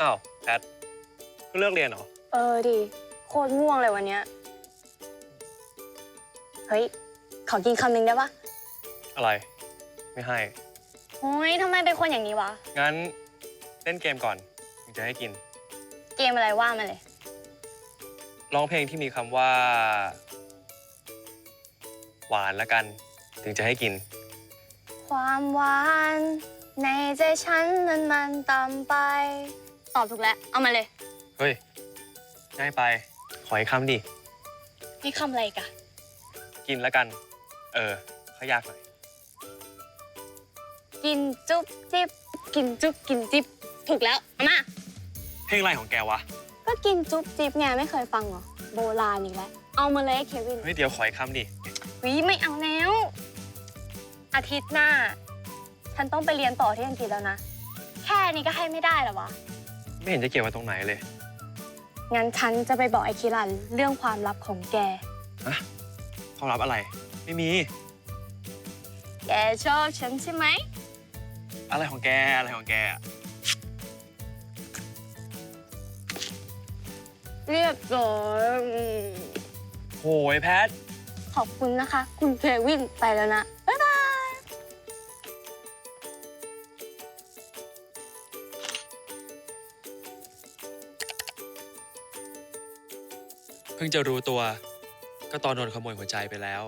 อ้าวแพทเพิ่งเลิกเรียนเหรอ เออดิโคตรง่วงเลยวันเนี้ยเฮ้ย ขอกินคำหนึ่งได้ปะอะไร ไม่ให้ โอ้ยทำไมเป็นคนอย่างนี้วะ งั้นเล่นเกมก่อนถึงจะให้กิน เกมอะไรว่ามาเลย ร้องเพลงที่มีคำว่า หวานละกัน ถึงจะให้กิน ความหวาน ในใจฉันนั้นมันต่ำไปต อบถูกแล้ว เอามาเลย เฮ้ย ง่ายไป ขออีกคำดิ นี่คำอะไรอีกอะกินละกัน เออเขายากหน่อย กินจุ๊บจิ๊บ กินจุ๊บกินจิ๊บ ถูกแล้ว เอามา เพลงอะไรของแกวะ ก็กินจุ๊บจิ๊บไงไม่เคยฟังเหรอ โบราณอีกแล้ว เอามาเลยเควิน เฮ้ย เดี๋ยวขออีกคำดิ วิไม่เอาแล้ว อาทิตย์หน้า ฉันต้องไปเรียนต่อที่อังกฤษแล้วนะ แค่นี้ก็ให้ไม่ได้เหรอวะ ไม่เห็นจะเกี่ยวกับตรงไหนเลย งั้นฉันจะไปบอกไอ้คิรันเรื่องความลับของแกความลับอะไร ไม่มี แกชอบฉันใช่ไหม อะไรของแก อะไรของแกอะเรียบร้อยอืมโหยแพท ขอบคุณนะคะ คุณเควินไปแล้วนะ เพิ่งจะรู้ตัว ก็ตอนโดนขโมยหัวใจไปแล้ว